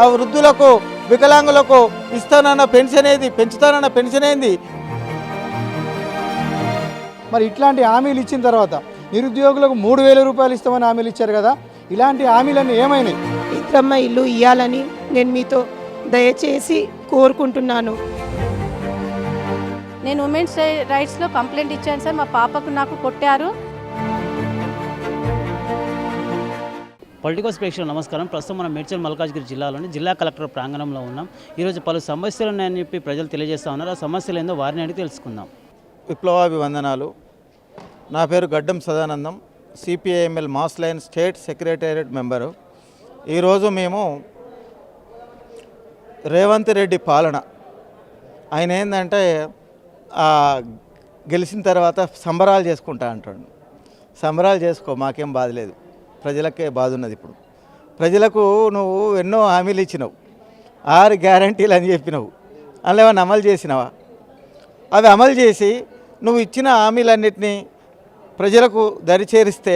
ఆ వృద్ధులకు వికలాంగులకు ఇస్తానన్న పెన్షన్ ఏది? పెంచుతానన్న పెన్షన్ ఏంది? మరి ఇట్లాంటి హామీలు ఇచ్చిన తర్వాత నిరుద్యోగులకు మూడు వేల రూపాయలు ఇస్తామని హామీలు ఇచ్చారు కదా ఇలాంటి హామీలన్నీ ఏమైనాయి? ఇంద్రమ్మ ఇల్లు ఇవ్వాలని నేను మీతో దయచేసి కోరుకుంటున్నాను. నేను ఉమెన్స్ రైట్స్లో కంప్లైంట్ ఇచ్చాను సార్ మా పాపకు నాకు కొట్టారు. పొలిటికల్స్ ప్రేక్షకులు నమస్కారం. ప్రస్తుతం మనం మేడ్చల్ మల్కాజ్గిరి జిల్లాలోని జిల్లా కలెక్టర్ ప్రాంగణంలో ఉన్నాం. ఈరోజు పలు సమస్యలు ఉన్నాయని చెప్పి ప్రజలు తెలియజేస్తా ఉన్నారు. ఆ సమస్యలు ఏందో వారిని అడిగి తెలుసుకుందాం. విప్లవాభివందనాలు. నా పేరు Gaddam Sadanandam CPIML mass line state secretariat member. ఈరోజు మేము రేవంత్ రెడ్డి పాలన. ఆయన ఏంటంటే గెలిచిన తర్వాత సంబరాలు చేసుకుంటా అంటాడు. సంబరాలు చేసుకో మాకేం బాధ లేదు. ప్రజలకే బాధ ఉన్నది ఇప్పుడు. ప్రజలకు నువ్వు ఎన్నో హామీలు ఇచ్చినావు. ఆరు గ్యారంటీలు అని చెప్పినావు. అందులో ఏమైనా అమలు చేసినావా? అవి అమలు చేసి నువ్వు ఇచ్చిన హామీలన్నింటినీ ప్రజలకు దరిచేరిస్తే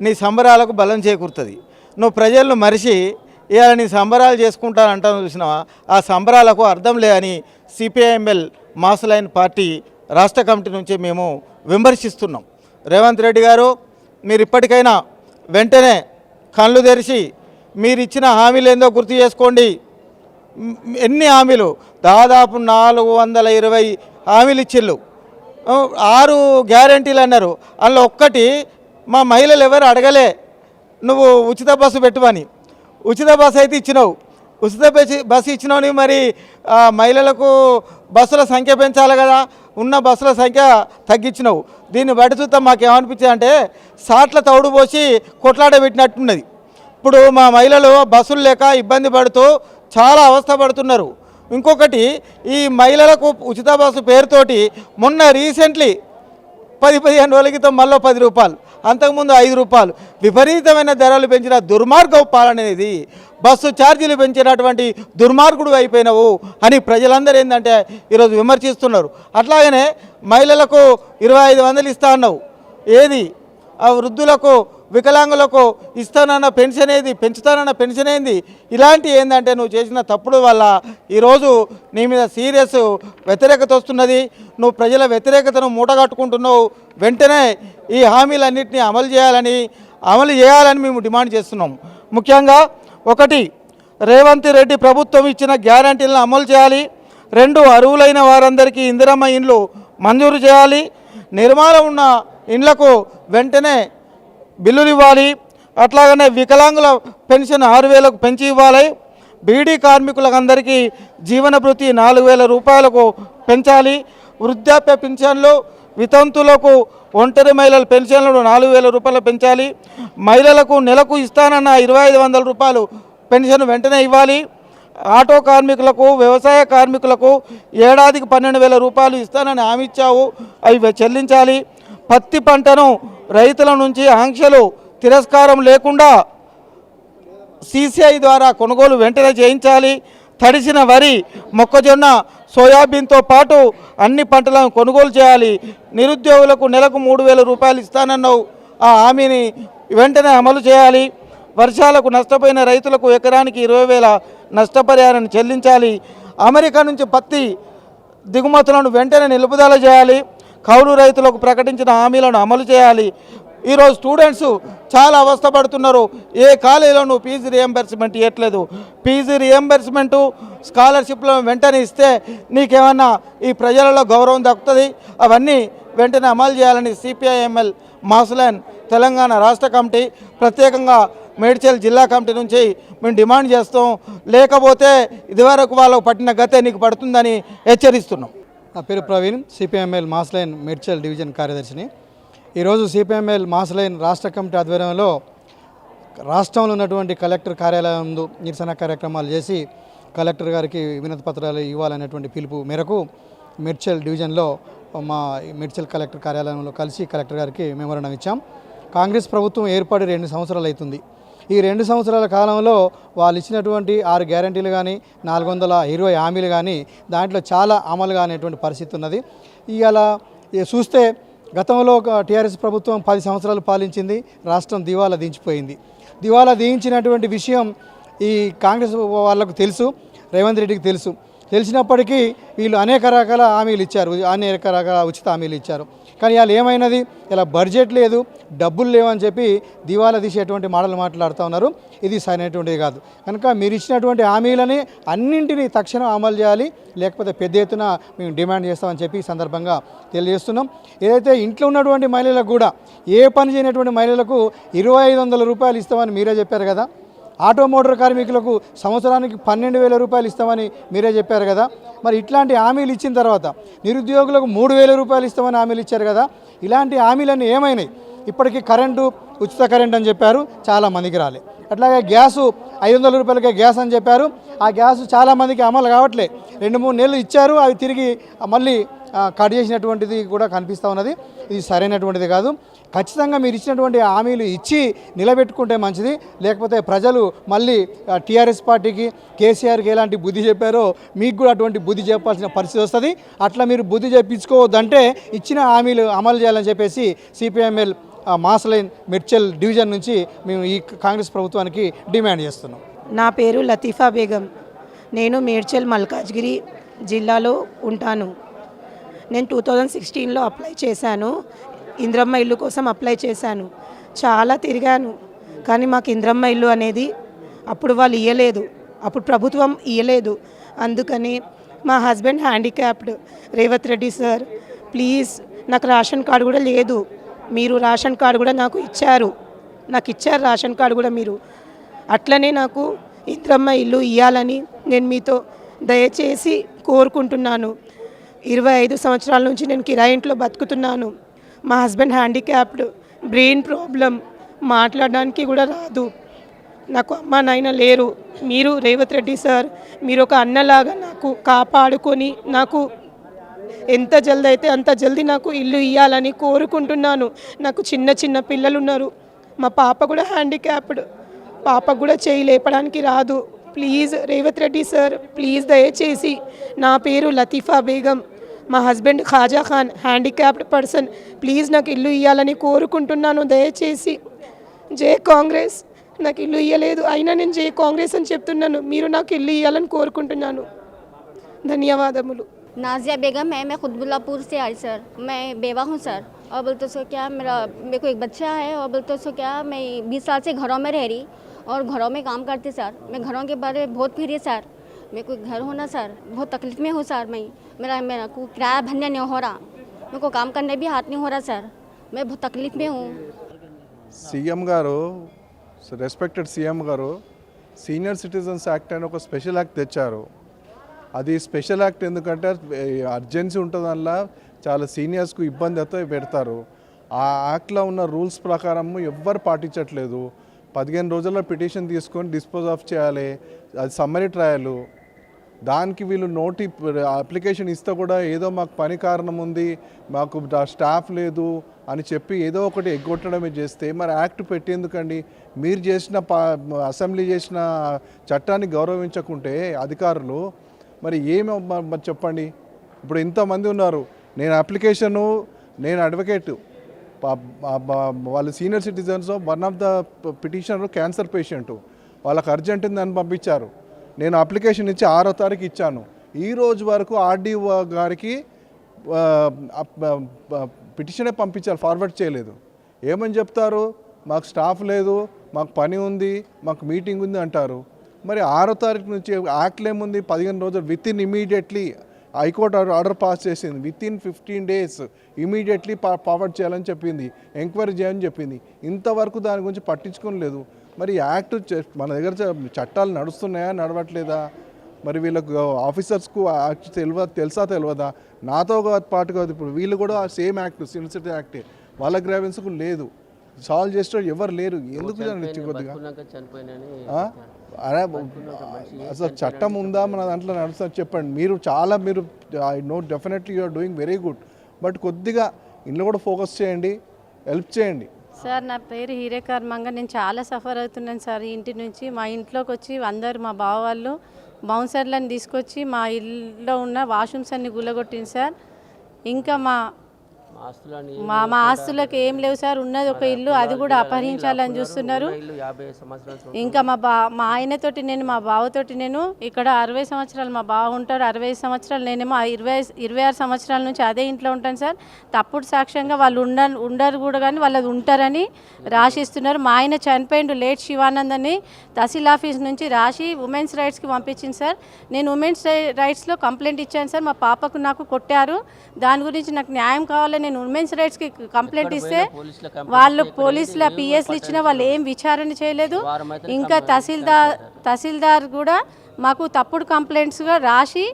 నీ సంబరాలకు బలం చేకూరుతుంది. నువ్వు ప్రజలను మరిచి ఇవాళ నీ సంబరాలు చేసుకుంటానంటాను చూసినావా? ఆ సంబరాలకు అర్థం లేదని సిపిఐఎంఎల్ మాస్లైన్ పార్టీ రాష్ట్ర కమిటీ నుంచి మేము విమర్శిస్తున్నాం. రేవంత్ రెడ్డి గారు మీరు ఇప్పటికైనా వెంటనే కళ్ళు తెరిచి మీరు ఇచ్చిన హామీలు ఏందో గుర్తు చేసుకోండి. ఎన్ని హామీలు? దాదాపు నాలుగు వందల ఇరవై హామీలు ఇచ్చిళ్ళు. ఆరు గ్యారంటీలు అన్నారు. అందులో ఒక్కటి మా మహిళలు ఎవరు అడగలే. నువ్వు ఉచిత బస్సు పెట్టువని. ఉచిత బస్సు అయితే ఇచ్చినావు. ఉచిత బస్సు బస్సు ఇచ్చినావు మరి మహిళలకు బస్సుల సంఖ్య పెంచాలి కదా. ఉన్న బస్సుల సంఖ్య తగ్గించినావు. దీన్ని బయట చూస్తే మాకేమనిపించింది అంటే సాట్ల తౌడు పోసి కొట్లాడ పెట్టినట్టున్నది ఇప్పుడు మా మహిళలు బస్సులు లేక ఇబ్బంది పడుతూ చాలా అవస్థ పడుతున్నారు. ఇంకొకటి ఈ మహిళలకు ఉచిత బస్సు పేరుతోటి మొన్న రీసెంట్లీ పది పదిహేను రోజుల క్రితం మళ్ళీ పది రూపాయలు. అంతకుముందు ఐదు రూపాయలు. విపరీతమైన ధరలు పెంచిన దుర్మార్గ పాలన బస్సు ఛార్జీలు పెంచినటువంటి దుర్మార్గుడు అయిపోయినావు అని ప్రజలందరూ ఏంటంటే ఈరోజు విమర్శిస్తున్నారు. అట్లాగనే మహిళలకు ఇరవై ఐదు వందలు ఇస్తా అన్నావు. ఏది? ఆ వృద్ధులకు వికలాంగులకు ఇస్తానన్న పెన్షన్ ఏది? పెంచుతానన్న పెన్షన్ ఏంది? ఇలాంటి ఏంటంటే నువ్వు చేసిన తప్పుడు వల్ల ఈరోజు నీ మీద సీరియస్ వ్యతిరేకత వస్తున్నది. నువ్వు ప్రజల వ్యతిరేకతను మూటగట్టుకుంటున్నావు. వెంటనే ఈ హామీలన్నింటినీ అమలు చేయాలని అమలు చేయాలని మేము డిమాండ్ చేస్తున్నాం. ముఖ్యంగా ఒకటి రేవంత్ రెడ్డి ప్రభుత్వం ఇచ్చిన గ్యారంటీలను అమలు చేయాలి. రెండు అరువులైన వారందరికీ ఇందిరమ్మ ఇండ్లు మంజూరు చేయాలి. నిర్మాణం ఉన్న ఇండ్లకు వెంటనే బిల్లులు ఇవ్వాలి. అట్లాగనే వికలాంగుల పెన్షన్ ఆరు వేలకు పెంచి ఇవ్వాలి. బీడీ కార్మికులందరికీ జీవన భృతి నాలుగు వేల రూపాయలకు పెంచాలి. వృద్ధాప్య పెన్షన్లు వితంతులకు ఒంటరి మహిళల పెన్షన్లను నాలుగు వేల రూపాయలు పెంచాలి. మహిళలకు నెలకు ఇస్తానన్న ఇరవై ఐదు వందల రూపాయలు పెన్షన్ వెంటనే ఇవ్వాలి. ఆటో కార్మికులకు వ్యవసాయ కార్మికులకు ఏడాదికి పన్నెండు వేల రూపాయలు ఇస్తానని హామీ ఇచ్చావు. అవి చెల్లించాలి. పత్తి పంటను రైతుల నుంచి ఆంక్షలు తిరస్కారం లేకుండా సీసీఐ ద్వారా కొనుగోలు వెంటనే చేయించాలి. తడిసిన వరి మొక్కజొన్న సోయాబీన్తో పాటు అన్ని పంటలను కొనుగోలు చేయాలి. నిరుద్యోగులకు నెలకు మూడు వేల రూపాయలు ఇస్తానన్నావు. ఆ హామీని వెంటనే అమలు చేయాలి. వర్షాలకు నష్టపోయిన రైతులకు ఎకరానికి ఇరవై వేల నష్టపరిహారాన్ని చెల్లించాలి. అమెరికా నుంచి పత్తి దిగుమతులను వెంటనే నిలుపుదల చేయాలి. కౌలు రైతులకు ప్రకటించిన హామీలను అమలు చేయాలి. ఈరోజు స్టూడెంట్స్ చాలా అవస్థపడుతున్నారు. ఏ కాలేజీలో నువ్వు ఫీజు రియంబర్స్మెంట్ ఇవ్వట్లేదు ఫీజు రియంబర్స్మెంటు స్కాలర్షిప్లను వెంటనే ఇస్తే నీకేమన్నా ఈ ప్రజలలో గౌరవం దక్కుతుంది? అవన్నీ వెంటనే అమలు చేయాలని సిపిఐఎంఎల్ మాసులైన్ తెలంగాణ రాష్ట్ర కమిటీ ప్రత్యేకంగా మేడ్చల్ జిల్లా కమిటీ నుంచి మేము డిమాండ్ చేస్తాం. లేకపోతే ఇదివరకు వాళ్ళకు పట్టిన గతే నీకు పడుతుందని హెచ్చరిస్తున్నాం. నా పేరు Praveen CPML mass line Medchal division కార్యదర్శిని. ఈరోజు సిపిఎంఎల్ మాస్ లైన్ రాష్ట్ర కమిటీ ఆధ్వర్యంలో రాష్ట్రంలో ఉన్నటువంటి కలెక్టర్ కార్యాలయం ముందు నిరసన కార్యక్రమాలు చేసి కలెక్టర్ గారికి వినతి పత్రాలు ఇవ్వాలనేటువంటి పిలుపు మేరకు మేడ్చల్ డివిజన్లో మా మేడ్చల్ కలెక్టర్ కార్యాలయంలో కలిసి కలెక్టర్ గారికి మెమోరండం ఇచ్చాం. కాంగ్రెస్ ప్రభుత్వం ఏర్పడి రెండు సంవత్సరాలు అవుతుంది. ఈ రెండు సంవత్సరాల కాలంలో వాళ్ళు ఇచ్చినటువంటి ఆరు గ్యారంటీలు కానీ నాలుగు వందల ఇరవై హామీలు కానీ దాంట్లో చాలా అమలు కానిటువంటి పరిస్థితి ఉన్నది. ఇవాళ చూస్తే గతంలో ఒక టీఆర్ఎస్ ప్రభుత్వం పది సంవత్సరాలు పాలించింది రాష్ట్రం దివాలా దించిపోయింది. దివాలా దించినటువంటి విషయం ఈ కాంగ్రెస్ వాళ్ళకు తెలుసు రేవంత్ రెడ్డికి తెలుసు. తెలిసినప్పటికీ వీళ్ళు అనేక రకాల హామీలు ఇచ్చారు అనేక రకాల ఉచిత హామీలు ఇచ్చారు. కానీ వాళ్ళు ఏమైనది? ఇలా బడ్జెట్ లేదు డబ్బులు లేవని చెప్పి దివాలా తీసేటువంటి మాటలు మాట్లాడుతూ ఉన్నారు. ఇది సరైనటువంటిది కాదు. కనుక మీరు ఇచ్చినటువంటి హామీలని అన్నింటినీ తక్షణం అమలు చేయాలి. లేకపోతే పెద్ద ఎత్తున మేము డిమాండ్ చేస్తామని చెప్పి సందర్భంగా తెలియజేస్తున్నాం. ఏదైతే ఇంట్లో ఉన్నటువంటి మహిళలకు కూడా ఏ పని చేయనటువంటి మహిళలకు ఇరవై ఐదు వందల రూపాయలు ఇస్తామని మీరే చెప్పారు కదా? ఆటో మోటార్ కార్మికులకు సంవత్సరానికి పన్నెండు వేల రూపాయలు ఇస్తామని మీరే చెప్పారు కదా. మరి ఇట్లాంటి హామీలు ఇచ్చిన తర్వాత నిరుద్యోగులకు మూడు వేల రూపాయలు ఇస్తామని హామీలు ఇచ్చారు కదా. ఇలాంటి హామీలన్నీ ఏమైనాయి? ఇప్పటికీ కరెంటు ఉచిత కరెంట్ అని చెప్పారు చాలా మందికి రాలే. అట్లాగే గ్యాసు ఐదు వందల రూపాయలకే గ్యాస్ అని చెప్పారు. ఆ గ్యాస్ చాలామందికి అమలు కావట్లే. రెండు మూడు నెలలు ఇచ్చారు అవి తిరిగి మళ్ళీ కట్ చేసినటువంటిది కూడా కనిపిస్తూ ఉన్నది. ఇది సరైనటువంటిది కాదు. ఖచ్చితంగా మీరు ఇచ్చినటువంటి హామీలు ఇచ్చి నిలబెట్టుకుంటే మంచిది. లేకపోతే ప్రజలు మళ్ళీ టీఆర్ఎస్ పార్టీకి కేసీఆర్కి ఎలాంటి బుద్ధి చెప్పారో మీకు కూడా అటువంటి బుద్ధి చెప్పాల్సిన పరిస్థితి వస్తుంది. అట్లా మీరు బుద్ధి చెప్పించుకోవద్దంటే ఇచ్చిన హామీలు అమలు చేయాలని చెప్పేసి సిపిఎంఎల్ మాసలైన్ మిర్చల్ డివిజన్ నుంచి మేము ఈ కాంగ్రెస్ ప్రభుత్వానికి డిమాండ్ చేస్తున్నాం. నా పేరు లతీఫా బేగం. నేను మేడ్చల్ మల్కాజ్గిరి జిల్లాలో ఉంటాను. నేను టూ థౌజండ్ సిక్స్టీన్లో అప్లై చేశాను. ఇంద్రమ్మ ఇల్లు కోసం అప్లై చేశాను. చాలా తిరిగాను. కానీ మాకు ఇంద్రమ్మ ఇల్లు అనేది అప్పుడు వాళ్ళు ఇయ్యలేదు. అప్పుడు ప్రభుత్వం ఇయ్యలేదు. అందుకని మా husband handicapped. Revanth Reddy sir please నాకు రేషన్ కార్డు కూడా లేదు. మీరు రేషన్ కార్డు కూడా నాకు ఇచ్చారు. నాకు ఇచ్చారు రేషన్ కార్డు కూడా మీరు. అట్లనే నాకు ఇంద్రమ్మ ఇల్లు ఇవ్వాలని నేను మీతో దయచేసి కోరుకుంటున్నాను. ఇరవై ఐదు సంవత్సరాల నుంచి నేను కిరాయి ఇంట్లో బతుకుతున్నాను. మా హస్బెండ్ హ్యాండిక్యాప్డ్ బ్రెయిన్ ప్రాబ్లం మాట్లాడడానికి కూడా రాదు. నాకు అమ్మ నాయన లేరు. మీరు రేవంత్ రెడ్డి సార్ మీరు ఒక అన్నలాగా నాకు కాపాడుకొని నాకు ఎంత జల్ది అయితే అంత జల్దీ నాకు ఇల్లు ఇవ్వాలని కోరుకుంటున్నాను. నాకు చిన్న చిన్న పిల్లలు ఉన్నారు మా పాప కూడా హ్యాండిక్యాప్డ్. పాపకు కూడా చేయి లేపడానికి రాదు. please Revanth Reddy sir please దయచేసి నా పేరు లతీఫా బేగం మా husband Khaja Khan handicapped person please నాకు ఇల్లు ఇవ్వాలని కోరుకుంటున్నాను దయచేసి జై కాంగ్రెస్ నాకు ఇల్లు ఇవ్వలేదు అయినా నేను జై కాంగ్రెస్ అని చెప్తున్నాను మీరు నాకు ఇల్లు ఇవ్వాలని కోరుకుంటున్నాను ధన్యవాదములు नाजिया बेगम है मैं खुदबुल्लापुर से आई सर मैं बेवा हूँ सर और बोलते सो क्या मेरा मेरे को एक बच्चा है और बोलते सो क्या मैं बीस साल से घरों में रह रही और घरों में काम करती सर मैं घरों के बारे में बहुत फिरी सर मेरे को घर होना सर बहुत तकलीफ में हूँ सर मैं मेरा मेरा को किराया भरने नहीं हो रहा मेरे को काम करने भी हाथ नहीं हो रहा सर मैं बहुत तकलीफ में हूँ CM garu respected CM garu senior citizens act అని ఒక స్పెషల్ యాక్ట్ తెచ్చారు అది స్పెషల్ యాక్ట్ ఎందుకంటే అర్జెన్సీ ఉంటుందల్లా చాలా సీనియర్స్కు ఇబ్బంది అయితే పెడతారు ఆ యాక్ట్లో ఉన్న రూల్స్ ప్రకారం ఎవ్వరు పాటించట్లేదు పదిహేను రోజుల్లో పిటిషన్ తీసుకొని డిస్పోజ్ ఆఫ్ చేయాలి. అది సమ్మరీ ట్రయల్ దానికి వీళ్ళు నోటి అప్లికేషన్ ఇస్తే కూడా ఏదో మాకు పని కారణం ఉంది మాకు స్టాఫ్ లేదు అని చెప్పి ఏదో ఒకటి ఎగ్గొట్టడమే చేస్తే మరి యాక్ట్ పెట్టేందుకండి? మీరు చేసిన పా అసెంబ్లీ చేసిన చట్టాన్ని గౌరవించకుంటే అధికారులు మరి ఏమి మరి చెప్పండి? ఇప్పుడు ఇంతమంది ఉన్నారు. నేను అప్లికేషను నేను అడ్వకేటు వాళ్ళు senior citizens one of the petitioner cancer patient వాళ్ళకి అర్జెంట్ ఉందని పంపించారు. నేను అప్లికేషన్ ఇచ్చి ఆరో తారీఖు ఇచ్చాను. ఈ రోజు వరకు ఆర్డీఓ గారికి పిటిషనే పంపించారు ఫార్వర్డ్ చేయలేదు. ఏమని చెప్తారు? మాకు స్టాఫ్ లేదు మాకు పని ఉంది మాకు మీటింగ్ ఉంది అంటారు. మరి ఆరో తారీఖు నుంచి యాక్ట్లో ఏముంది? పదిహేను రోజులు within immediately high court order pass చేసింది. Within fifteen days immediately forward చేయాలని చెప్పింది. ఎంక్వైరీ చేయని చెప్పింది. ఇంతవరకు దాని గురించి పట్టించుకొని లేదు. మరి యాక్ట్ మన దగ్గర చట్టాలు నడుస్తున్నాయా నడవట్లేదా? మరి వీళ్ళకు ఆఫీసర్స్కు యాక్ట్ తెలియదు తెలుసా తెలియదా నాతో పాటుగా ఇప్పుడు వీళ్ళు కూడా సేమ్ యాక్ట్ సిన్సిటీ యాక్టే. వాళ్ళ గ్రావెన్స్కు లేదు. సాల్వ్ చేసే ఎవరు లేరు. ఎందుకు కొద్దిగా? అరే అసలు చట్టం ఉందా? మన దాంట్లో నడుస్తా చెప్పండి. మీరు చాలా మీరు I know definitely you're doing very good but కొద్దిగా ఇంట్లో కూడా ఫోకస్ చేయండి. హెల్ప్ చేయండి. సార్ నా పేరు హీరేకర్ మంగ. నేను చాలా సఫర్ అవుతున్నాను సార్ ఈ ఇంటి నుంచి. మా ఇంట్లోకి వచ్చి అందరు మా బావ వాళ్ళు బౌన్సర్లను తీసుకొచ్చి మా ఇల్లులో ఉన్న వాష్రూమ్స్ అన్ని గుల్లగొట్టింది సార్. ఇంకా మా మా మా ఆస్తులకు ఏం లేవు సార్. ఉన్నది ఒక ఇల్లు అది కూడా అపహరించాలని చూస్తున్నారు. ఇంకా మా బా మా ఆయనతోటి నేను మా బావతోటి నేను ఇక్కడ అరవై సంవత్సరాలు మా బావ ఉంటాడు అరవై సంవత్సరాలు నేనేమో ఇరవై ఇరవై ఆరు సంవత్సరాల నుంచి అదే ఇంట్లో ఉంటాను సార్. తప్పుడు సాక్ష్యంగా వాళ్ళు ఉండ ఉండరు కూడా కానీ వాళ్ళది ఉంటారని రాసిస్తున్నారు. మా ఆయన చనిపోయిండు లేట్ శివానంద్ అని తహసీల్ ఆఫీస్ నుంచి రాసి ఉమెన్స్ రైట్స్కి పంపించింది సార్. నేను ఉమెన్స్ రైట్స్లో కంప్లైంట్ ఇచ్చాను సార్. మా పాపకు నాకు కొట్టారు. దాని గురించి నాకు న్యాయం కావాలని నేను ఉమెన్స్ రైట్స్కి కంప్లైంట్ ఇస్తే వాళ్ళు పోలీసుల పిఎస్లు ఇచ్చిన వాళ్ళు ఏం విచారణ చేయలేదు. ఇంకా తహసీల్దార్ తహసీల్దార్ కూడా మాకు తప్పుడు కంప్లైంట్స్గా రాసి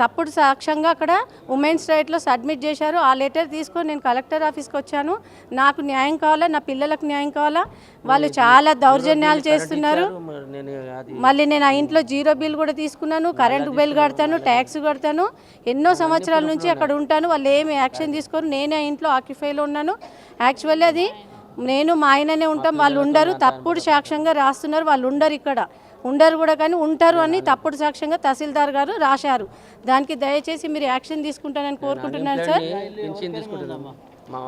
తప్పుడు సాక్ష్యంగా అక్కడ ఉమెన్స్ రైట్లో సబ్మిట్ చేశారు. ఆ లెటర్ తీసుకొని నేను కలెక్టర్ ఆఫీస్కి వచ్చాను. నాకు న్యాయం కావాలా? నా పిల్లలకు న్యాయం కావాలా? వాళ్ళు చాలా దౌర్జన్యాలు చేస్తున్నారు. మళ్ళీ నేను ఆ ఇంట్లో జీరో బిల్ కూడా తీసుకున్నాను. కరెంటు బిల్ కడతాను ట్యాక్స్ కడతాను. ఎన్నో సంవత్సరాల నుంచి అక్కడ ఉంటాను. వాళ్ళు ఏమి యాక్షన్ తీసుకోరు. నేనే ఆ ఇంట్లో ఆక్యుఫైలో ఉన్నాను. యాక్చువల్లీ అది నేను మా ఆయననే ఉంటాం. వాళ్ళు ఉండరు. తప్పుడు సాక్ష్యంగా రాస్తున్నారు. వాళ్ళు ఉండరు ఇక్కడ. ఉండరు కూడా కానీ ఉంటారు అని తప్పుడు సాక్ష్యంగా తహసీల్దార్ గారు రాశారు. దానికి దయచేసి మీరు యాక్షన్ తీసుకుంటానని కోరుకుంటున్నాను సార్.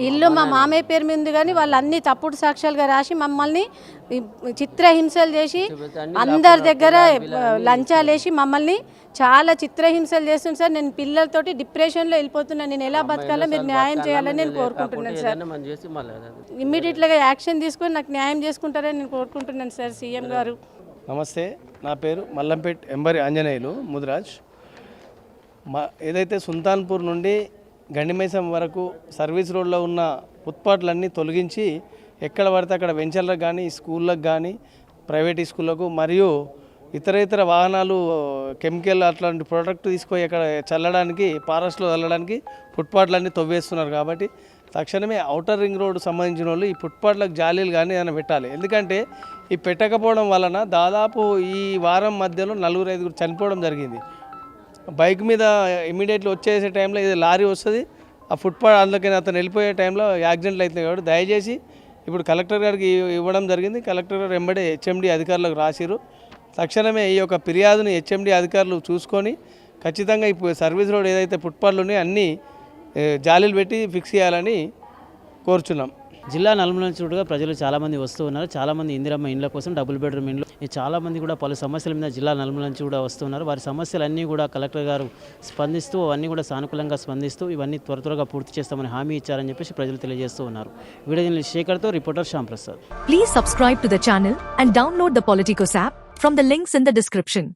ఇల్లు మా మామయ్య పేరు మీద ఉంది కానీ వాళ్ళు అన్ని తప్పుడు సాక్ష్యాలుగా రాసి మమ్మల్ని చిత్రహింసలు చేసి అందరి దగ్గర లంచాలు వేసి మమ్మల్ని చాలా చిత్రహింసలు చేస్తుంది సార్. నేను పిల్లలతోటి డిప్రెషన్లో వెళ్ళిపోతున్నాను నేను ఎలా బతకాలో మీరు న్యాయం చేయాలని నేను కోరుకుంటున్నాను సార్. ఇమ్మీడియట్గా యాక్షన్ తీసుకొని నాకు న్యాయం చేసుకుంటారని నేను కోరుకుంటున్నాను సార్ సీఎం గారు. నమస్తే నా పేరు మల్లంపేట్ ఎంబరి ఆంజనేయులు ముదిరాజ్. మా ఏదైతే సుల్తాన్పూర్ నుండి గండిమైసం వరకు సర్వీస్ రోడ్లో ఉన్న ఉత్పాట్లన్నీ తొలగించి ఎక్కడ పడితే అక్కడ వెంచర్లకు కానీ స్కూళ్ళకు కానీ ప్రైవేట్ స్కూళ్ళకు మరియు ఇతర ఇతర వాహనాలు కెమికల్ అట్లాంటి ప్రోడక్ట్ తీసుకొని అక్కడ చల్లడానికి ఫారెస్ట్లో చల్లడానికి ఫుట్పాట్లన్నీ తవ్వేస్తున్నారు కాబట్టి తక్షణమే ఔటర్ రింగ్ రోడ్ సంబంధించిన వాళ్ళు ఈ ఫుట్పాత్లకు జాలీలు కానీ ఏమైనా పెట్టాలి. ఎందుకంటే ఈ పెట్టకపోవడం వలన దాదాపు ఈ వారం మధ్యలో నలుగురు ఐదుగురు చనిపోవడం జరిగింది. బైక్ మీద ఇమీడియట్లీ వచ్చేసే టైంలో ఇది లారీ వస్తుంది. ఆ ఫుట్పాత్ అందులోకి అతను వెళ్ళిపోయే టైంలో యాక్సిడెంట్లు అవుతుంది కాబట్టి దయచేసి ఇప్పుడు కలెక్టర్ గారికి ఇవ్వడం జరిగింది. కలెక్టర్ గారు వెంబడే హెచ్ఎండి అధికారులకు రాసిరు తక్షణమే ఈ యొక్క ఫిర్యాదుని హెచ్ఎండి అధికారులు చూసుకొని ఖచ్చితంగా ఇప్పుడు సర్వీస్ రోడ్ ఏదైతే ఫుట్పాత్లు ఉన్నాయో అన్నీ జాలీలు పెట్టి ఫిక్స్ చేయాలని కోరుచున్నాం. జిల్లా నలుమూల నుంచి కూడా ప్రజలు చాలామంది వస్తూ ఉన్నారు. చాలామంది ఇందిరమ్మ ఇండ్ల కోసం డబుల్ బెడ్రూమ్ ఇండ్లు. ఈ చాలామంది కూడా పలు సమస్యల మీద జిల్లా నలుమూల నుంచి కూడా వస్తున్నారు వారి సమస్యలన్నీ కూడా కలెక్టర్ గారు స్పందిస్తూ అవన్నీ కూడా సానుకూలంగా స్పందిస్తూ ఇవన్నీ త్వర త్వరగా పూర్తి చేస్తామని హామీ ఇచ్చారని చెప్పేసి ప్రజలు తెలియజేస్తూ ఉన్నారు. Video శేఖర్తో reporter Shyam Prasad. Please subscribe to the channel and download the Politicos app from the links in the description.